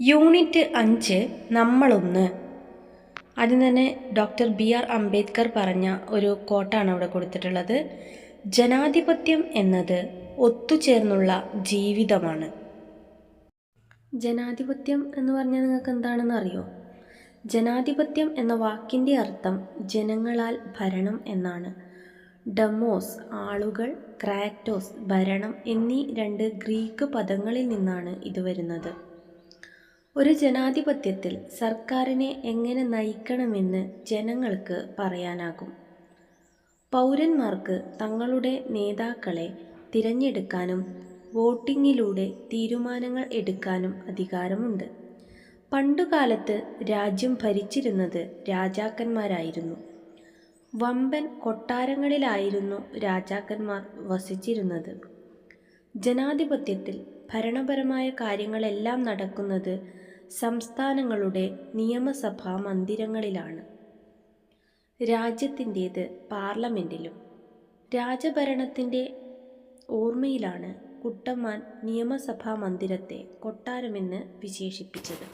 Unit അഞ്ച് നമ്മളൊന്ന്. ആദ്യം തന്നെ ഡോക്ടർ ബി ആർ അംബേദ്കർ പറഞ്ഞ ഒരു കോട്ടാണ് അവിടെ കൊടുത്തിട്ടുള്ളത്. ജനാധിപത്യം എന്നത് ഒത്തുചേർന്നുള്ള ജീവിതമാണ്. ജനാധിപത്യം എന്ന് പറഞ്ഞാൽ നിങ്ങൾക്ക് എന്താണെന്ന് അറിയോ? ജനാധിപത്യം എന്ന വാക്കിന്റെ അർത്ഥം ജനങ്ങളാൽ ഭരണം എന്നാണ്. ഡമോസ് ആളുകൾ ക്രാറ്റോസ് ഭരണം എന്നീ രണ്ട് ഗ്രീക്ക് പദങ്ങളിൽ നിന്നാണ് ഇത് വരുന്നത്. ഒരു ജനാധിപത്യത്തിൽ സർക്കാരിനെ എങ്ങനെ നയിക്കണമെന്ന് ജനങ്ങൾക്ക് പറയാനാകും. പൗരന്മാർക്ക് തങ്ങളുടെ നേതാക്കളെ തിരഞ്ഞെടുക്കാനും വോട്ടിങ്ങിലൂടെ തീരുമാനങ്ങൾ എടുക്കാനും അധികാരമുണ്ട്. പണ്ടുകാലത്ത് രാജ്യം ഭരിച്ചിരുന്നത് രാജാക്കന്മാരായിരുന്നു. വമ്പൻ കൊട്ടാരങ്ങളിലായിരുന്നു രാജാക്കന്മാർ വസിച്ചിരുന്നത്. ജനാധിപത്യത്തിൽ ഭരണപരമായ കാര്യങ്ങളെല്ലാം നടക്കുന്നത് സംസ്ഥാനങ്ങളുടെ നിയമസഭാ മന്ദിരങ്ങളിലാണ്. രാജ്യത്തിന്റേത് പാർലമെന്റിലും രാജഭരണത്തിന്റെ ഓർമ്മയിലാണ് കുട്ടമ്മാൻ നിയമസഭാ മന്ദിരത്തെ കൊട്ടാരമെന്ന് വിശേഷിപ്പിച്ചത്.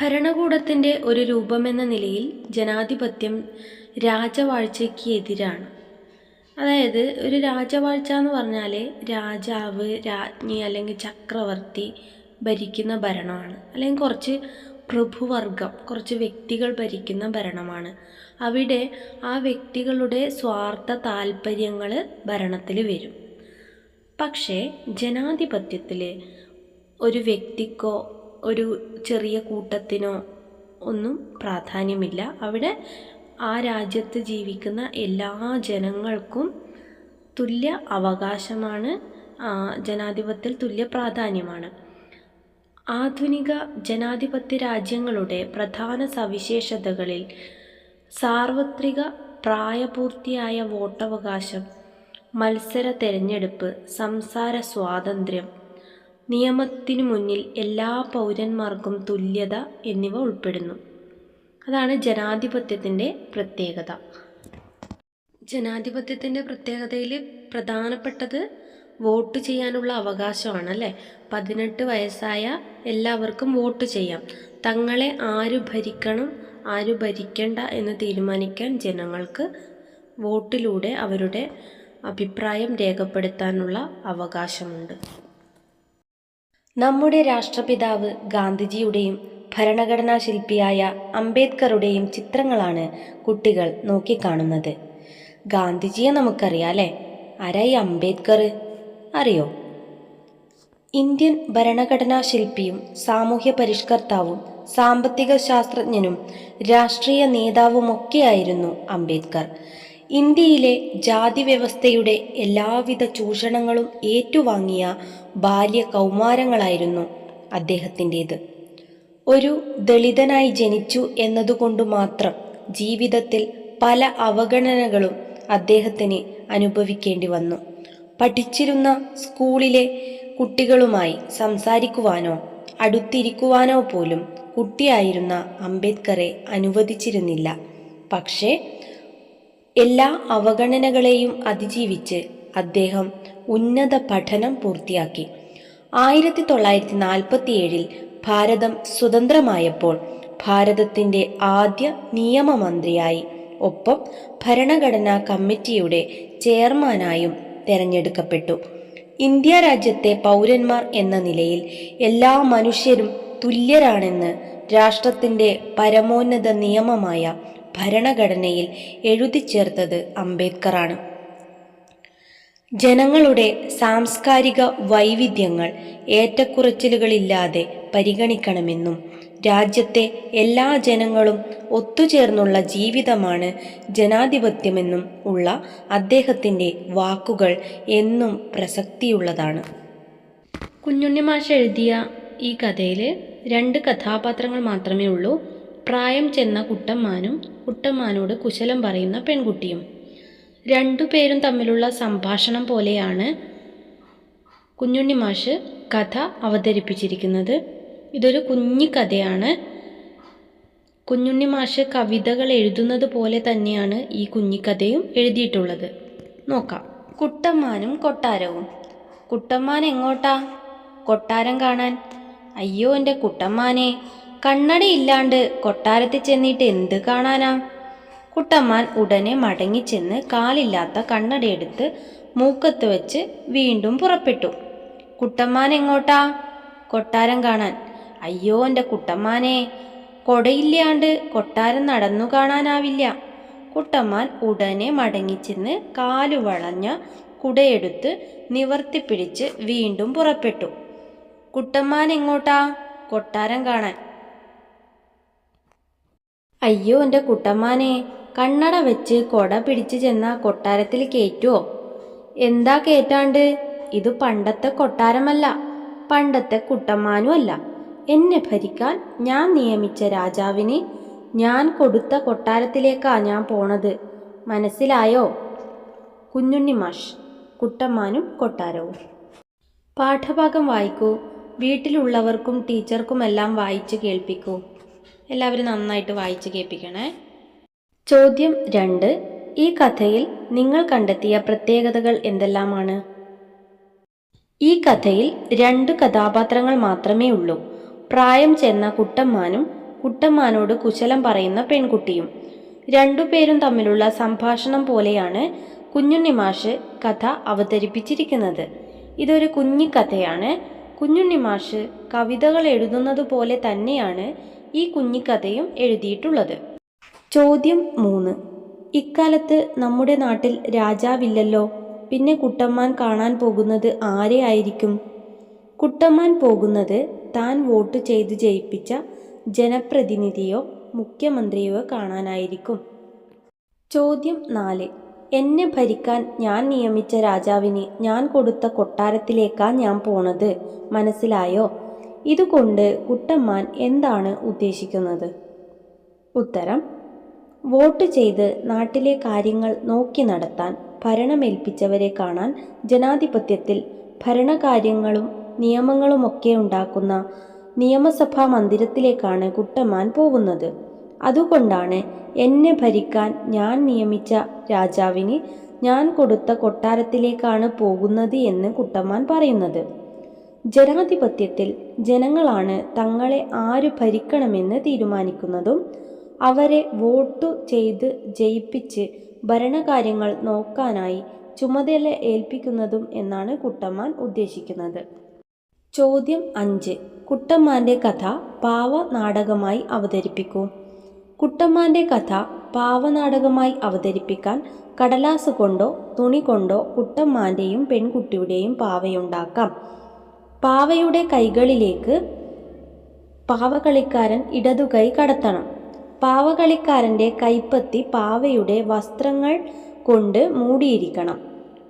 ഭരണകൂടത്തിന്റെ ഒരു രൂപമെന്ന നിലയിൽ ജനാധിപത്യം രാജവാഴ്ചയ്ക്ക് എതിരാണ്. അതായത് ഒരു രാജവാഴ്ച എന്ന് പറഞ്ഞാൽ രാജാവ് രാജ്ഞി അല്ലെങ്കിൽ ചക്രവർത്തി ഭരിക്കുന്ന ഭരണമാണ്. അല്ലെങ്കിൽ കുറച്ച് പ്രഭുവർഗം കുറച്ച് വ്യക്തികൾ ഭരിക്കുന്ന ഭരണമാണ്. അവിടെ ആ വ്യക്തികളുടെ സ്വാർത്ഥ താല്പര്യങ്ങൾ ഭരണത്തിൽ വരും. പക്ഷേ ജനാധിപത്യത്തിൽ ഒരു വ്യക്തിക്കോ ഒരു ചെറിയ കൂട്ടത്തിനോ ഒന്നും പ്രാധാന്യമില്ല. അവിടെ ആ രാജ്യത്ത് ജീവിക്കുന്ന എല്ലാ ജനങ്ങൾക്കും തുല്യ അവകാശമാണ് ജനാധിപത്യത്തിൽ തുല്യ പ്രാധാന്യമാണ്. ആധുനിക ജനാധിപത്യ രാജ്യങ്ങളുടെ പ്രധാന സവിശേഷതകളിൽ സാർവത്രിക പ്രായപൂർത്തിയായ വോട്ടവകാശം മത്സര തെരഞ്ഞെടുപ്പ് സംസാര സ്വാതന്ത്ര്യം നിയമത്തിനു മുന്നിൽ എല്ലാ പൗരന്മാർക്കും തുല്യത എന്നിവ ഉൾപ്പെടുന്നു. അതാണ് ജനാധിപത്യത്തിന്റെ പ്രത്യേകത. ജനാധിപത്യത്തിന്റെ പ്രത്യേകതയിൽ പ്രധാനപ്പെട്ടത് വോട്ട് ചെയ്യാനുള്ള അവകാശമാണ് അല്ലേ പതിനെട്ട് വയസ്സായ എല്ലാവർക്കും വോട്ട് ചെയ്യാം. തങ്ങളെ ആര് ഭരിക്കണം ആര് ഭരിക്കണ്ട എന്ന് തീരുമാനിക്കാൻ ജനങ്ങൾക്ക് വോട്ടിലൂടെ അവരുടെ അഭിപ്രായം രേഖപ്പെടുത്താനുള്ള അവകാശമുണ്ട്. നമ്മുടെ രാഷ്ട്രപിതാവ് ഗാന്ധിജിയുടെയും ഭരണഘടനാ ശില്പിയായ അംബേദ്കറുടെയും ചിത്രങ്ങളാണ് കുട്ടികൾ നോക്കിക്കാണുന്നത്. ഗാന്ധിജിയെ നമുക്കറിയാം അല്ലേ? ആരായി അംബേദ്കർ? അറിയോ? ഇന്ത്യൻ ഭരണഘടനാ ശില്പിയും സാമൂഹ്യ പരിഷ്കർത്താവും സാമ്പത്തിക ശാസ്ത്രജ്ഞനും രാഷ്ട്രീയ നേതാവുമൊക്കെയായിരുന്നു അംബേദ്കർ. ഇന്ത്യയിലെ ജാതി വ്യവസ്ഥയുടെ എല്ലാവിധ ചൂഷണങ്ങളും ഏറ്റുവാങ്ങിയ ബാല്യ കൗമാരങ്ങളായിരുന്നു അദ്ദേഹത്തിന്റേത്. ഒരു ദളിതനായി ജനിച്ചു എന്നതുകൊണ്ട് മാത്രം ജീവിതത്തിൽ പല അവഗണനകളും അദ്ദേഹത്തിന് അനുഭവിക്കേണ്ടി വന്നു. പഠിച്ചിരുന്ന സ്കൂളിലെ കുട്ടികളുമായി സംസാരിക്കുവാനോ അടുത്തിരിക്കുവാനോ പോലും കുട്ടിയായിരുന്ന അംബേദ്കറെ അനുവദിച്ചിരുന്നില്ല. പക്ഷേ എല്ലാ അവഗണനകളെയും അതിജീവിച്ച് അദ്ദേഹം ഉന്നത പഠനം പൂർത്തിയാക്കി. ആയിരത്തി തൊള്ളായിരത്തി നാൽപ്പത്തി ഏഴിൽ ഭാരതം സ്വതന്ത്രമായപ്പോൾ ഭാരതത്തിന്റെ ആദ്യ നിയമമന്ത്രിയായി ഒപ്പം ഭരണഘടനാ കമ്മിറ്റിയുടെ ചെയർമാനായും തിരഞ്ഞെടുക്കപ്പെട്ടു. ഇന്ത്യ രാജ്യത്തെ പൗരന്മാർ എന്ന നിലയിൽ എല്ലാ മനുഷ്യരും തുല്യരാണെന്ന് രാഷ്ട്രത്തിന്റെ പരമോന്നത നിയമമായ ഭരണഘടനയിൽ എഴുതി ചേർത്തത് അംബേദ്കറാണ്. ജനങ്ങളുടെ സാംസ്കാരിക വൈവിധ്യങ്ങൾ ഏറ്റക്കുറച്ചിലുകളില്ലാതെ പരിഗണിക്കണമെന്നും രാജ്യത്തെ എല്ലാ ജനങ്ങളും ഒത്തുചേർന്നുള്ള ജീവിതമാണ് ജനാധിപത്യമെന്നും ഉള്ള അദ്ദേഹത്തിന്റെ വാക്കുകൾ എന്നും പ്രസക്തിയുള്ളതാണ്. കുഞ്ഞുണ്ണി മാഷ് എഴുതിയ ഈ കഥയിൽ രണ്ട് കഥാപാത്രങ്ങൾ മാത്രമേ ഉള്ളൂ. പ്രായം ചെന്ന കുട്ടമ്മാനും കുട്ടമ്മാനോട് കുശലം പറയുന്ന പെൺകുട്ടിയും. രണ്ടു പേരും തമ്മിലുള്ള സംഭാഷണം പോലെയാണ് കുഞ്ഞുണ്ണി മാഷ് കഥ അവതരിപ്പിച്ചിരിക്കുന്നത്. ഇതൊരു കുഞ്ഞി കഥയാണ്. കുഞ്ഞുണ്ണി മാഷ് കവിതകൾ എഴുതുന്നത് പോലെ തന്നെയാണ് ഈ കുഞ്ഞിക്കഥയും എഴുതിയിട്ടുള്ളത്. നോക്കാം. കുട്ടമ്മാനും കൊട്ടാരവും. കുട്ടമ്മാൻ എങ്ങോട്ടാ? കൊട്ടാരം കാണാൻ. അയ്യോ എന്റെ കുട്ടമ്മാനെ. കണ്ണടയില്ലാണ്ട് കൊട്ടാരത്തിൽ ചെന്നിട്ട് എന്ത് കാണാനാ? കുട്ടമ്മാൻ ഉടനെ മടങ്ങിച്ചെന്ന് കാലില്ലാത്ത കണ്ണടയെടുത്ത് മൂക്കത്ത് വെച്ച് വീണ്ടും പുറപ്പെട്ടു. കുട്ടമ്മാൻ എങ്ങോട്ടാ? കൊട്ടാരം കാണാൻ. അയ്യോ എന്റെ കുട്ടമ്മാനെ. കൊടയില്ലാണ്ട് കൊട്ടാരം നടന്നു കാണാനാവില്ല. കുട്ടമ്മാൻ ഉടനെ മടങ്ങിച്ചെന്ന് കാലു വളഞ്ഞ കുടയെടുത്ത് നിവർത്തിപ്പിടിച്ച് വീണ്ടും പുറപ്പെട്ടു. കുട്ടമ്മാൻ എങ്ങോട്ടാ? കൊട്ടാരം കാണാൻ. അയ്യോ എന്റെ കുട്ടമ്മാനെ കണ്ണട വെച്ച് കൊട പിടിച്ചു ചെന്ന കൊട്ടാരത്തിൽ കയറ്റുവോ എന്താ കേറ്റാണ്ട്? ഇത് പണ്ടത്തെ കൊട്ടാരമല്ല പണ്ടത്തെ കുട്ടമ്മാനും അല്ല എന്നെ ഭരിക്കാൻ ഞാൻ നിയമിച്ച രാജാവിന് ഞാൻ കൊടുത്ത കൊട്ടാരത്തിലേക്കാ ഞാൻ പോണത്. മനസ്സിലായോ? കുഞ്ഞുണ്ണി മാഷ് കുട്ടമ്മാനും കൊട്ടാരവും. പാഠഭാഗം വായിക്കൂ. വീട്ടിലുള്ളവർക്കും ടീച്ചർക്കുമെല്ലാം വായിച്ച് കേൾപ്പിക്കൂ. എല്ലാവരും നന്നായിട്ട് വായിച്ച് കേൾപ്പിക്കണേ. ചോദ്യം രണ്ട്. ഈ കഥയിൽ നിങ്ങൾ കണ്ടെത്തിയ പ്രത്യേകതകൾ എന്തെല്ലാമാണ്? ഈ കഥയിൽ രണ്ട് കഥാപാത്രങ്ങൾ മാത്രമേ ഉള്ളൂ. പ്രായം ചെന്ന കുട്ടമ്മാനും കുട്ടമ്മാനോട് കുശലം പറയുന്ന പെൺകുട്ടിയും. രണ്ടുപേരും തമ്മിലുള്ള സംഭാഷണം പോലെയാണ് കുഞ്ഞുണ്ണി മാഷ് കഥ അവതരിപ്പിച്ചിരിക്കുന്നത്. ഇതൊരു കുഞ്ഞിക്കഥയാണ് കുഞ്ഞുണ്ണി മാഷ് കവിതകൾ എഴുതുന്നത് പോലെ തന്നെയാണ് ഈ കുഞ്ഞിക്കഥയും എഴുതിയിട്ടുള്ളത്. ചോദ്യം മൂന്ന്. ഇക്കാലത്ത് നമ്മുടെ നാട്ടിൽ രാജാവില്ലല്ലോ. പിന്നെ കുട്ടമ്മാൻ കാണാൻ പോകുന്നത് ആരെ ആയിരിക്കും? കുട്ടമ്മാൻ പോകുന്നത് താൻ വോട്ട് ചെയ്ത് ജയിപ്പിച്ച ജനപ്രതിനിധിയോ മുഖ്യമന്ത്രിയോ കാണാനായിരിക്കും. ചോദ്യം നാല്. എന്നെ ഭരിക്കാൻ ഞാൻ നിയമിച്ച രാജാവിന് ഞാൻ കൊടുത്ത കൊട്ടാരത്തിലേക്കാ ഞാൻ പോണത്? മനസ്സിലായോ? ഇതുകൊണ്ട് കുട്ടമ്മാൻ എന്താണ് ഉദ്ദേശിക്കുന്നത്? ഉത്തരം. വോട്ട് ചെയ്ത് നാട്ടിലെ കാര്യങ്ങൾ നോക്കി നടത്താൻ ഭരണമേൽപ്പിച്ചവരെ കാണാൻ ജനാധിപത്യത്തിൽ ഭരണകാര്യങ്ങളും നിയമങ്ങളുമൊക്കെ ഉണ്ടാക്കുന്ന നിയമസഭാ മന്ദിരത്തിലേക്കാണ് കുട്ടമാൻ പോകുന്നത്. അതുകൊണ്ടാണ് എന്നെ ഭരിക്കാൻ ഞാൻ നിയമിച്ച രാജാവിന് ഞാൻ കൊടുത്ത കൊട്ടാരത്തിലേക്കാണ് പോകുന്നത് എന്ന് കുട്ടമാൻ പറയുന്നത്. ജനാധിപത്യത്തിൽ ജനങ്ങളാണ് തങ്ങളെ ആര് ഭരിക്കണമെന്ന് തീരുമാനിക്കുന്നതും അവരെ വോട്ടു ചെയ്ത് ജയിപ്പിച്ച് ഭരണകാര്യങ്ങൾ നോക്കാനായി ചുമതല ഏൽപ്പിക്കുന്നതും എന്നാണ് കുട്ടമാൻ ഉദ്ദേശിക്കുന്നത്. ചോദ്യം അഞ്ച്. കുട്ടമ്മാന്റെ കഥ പാവ നാടകമായി അവതരിപ്പിക്കൂ. കുട്ടമ്മാന്റെ കഥ പാവനാടകമായി അവതരിപ്പിക്കാൻ കടലാസ് കൊണ്ടോ തുണി കൊണ്ടോ കുട്ടമ്മാന്റെയും പെൺകുട്ടിയുടെയും പാവയുണ്ടാക്കാം. പാവയുടെ കൈകളിലേക്ക് പാവകളിക്കാരൻ ഇടതുകൈ കടത്തണം. പാവകളിക്കാരന്റെ കൈപ്പത്തി പാവയുടെ വസ്ത്രങ്ങൾ കൊണ്ട് മൂടിയിരിക്കണം.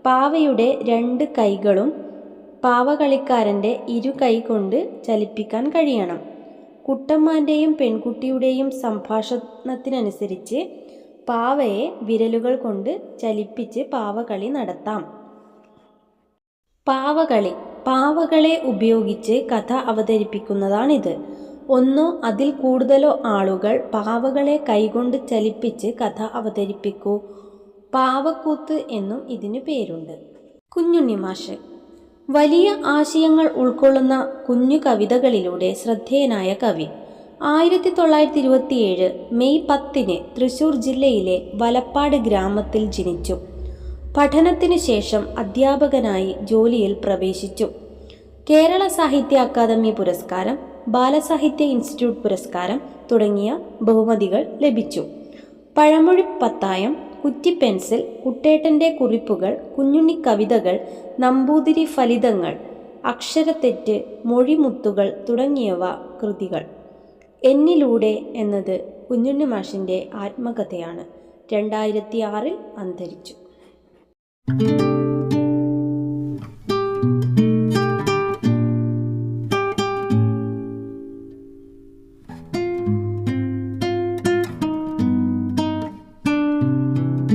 പാവയുടെ രണ്ട് കൈകളും പാവകളിക്കാരന്റെ ഇരു കൈകൊണ്ട് ചലിപ്പിക്കാൻ കഴിയണം. കുട്ടമ്മാന്റെയും പെൺകുട്ടിയുടെയും സംഭാഷണത്തിനനുസരിച്ച് പാവയെ വിരലുകൾ കൊണ്ട് ചലിപ്പിച്ച് പാവകളി നടത്താം. പാവകളി പാവകളെ ഉപയോഗിച്ച് കഥ അവതരിപ്പിക്കുന്നതാണിത്. ഒന്നോ അതിൽ കൂടുതലോ ആളുകൾ പാവകളെ കൈകൊണ്ട് ചലിപ്പിച്ച് കഥ അവതരിപ്പിക്കൂ. പാവക്കൂത്ത് എന്നും ഇതിന് പേരുണ്ട്. കുഞ്ഞുണ്ണി മാഷ് വലിയ ആശയങ്ങൾ ഉൾക്കൊള്ളുന്ന കുഞ്ഞു കവിതകളിലൂടെ ശ്രദ്ധേയനായ കവി. ആയിരത്തി തൊള്ളായിരത്തി ഇരുപത്തിയേഴ് മെയ് പത്തിന് തൃശൂർ ജില്ലയിലെ വലപ്പാട് ഗ്രാമത്തിൽ ജനിച്ചു. പഠനത്തിന് ശേഷം അധ്യാപകനായി ജോലിയിൽ പ്രവേശിച്ചു. കേരള സാഹിത്യ അക്കാദമി പുരസ്കാരം ബാലസാഹിത്യ ഇൻസ്റ്റിറ്റ്യൂട്ട് പുരസ്കാരം തുടങ്ങിയ ബഹുമതികൾ ലഭിച്ചു. പഴമൊഴി പത്തായം കുറ്റിപ്പെൻസിൽ കുട്ടേട്ടന്റെ കുറിപ്പുകൾ കുഞ്ഞുണ്ണി കവിതകൾ നമ്പൂതിരി ഫലിതങ്ങൾ അക്ഷരത്തെറ്റ് മൊഴിമുത്തുകൾ തുടങ്ങിയവ കൃതികൾ. എന്നിലൂടെ എന്നത് കുഞ്ഞുണ്ണി മാഷിന്റെ ആത്മകഥയാണ്. രണ്ടായിരത്തി ആറിൽ അന്തരിച്ചു.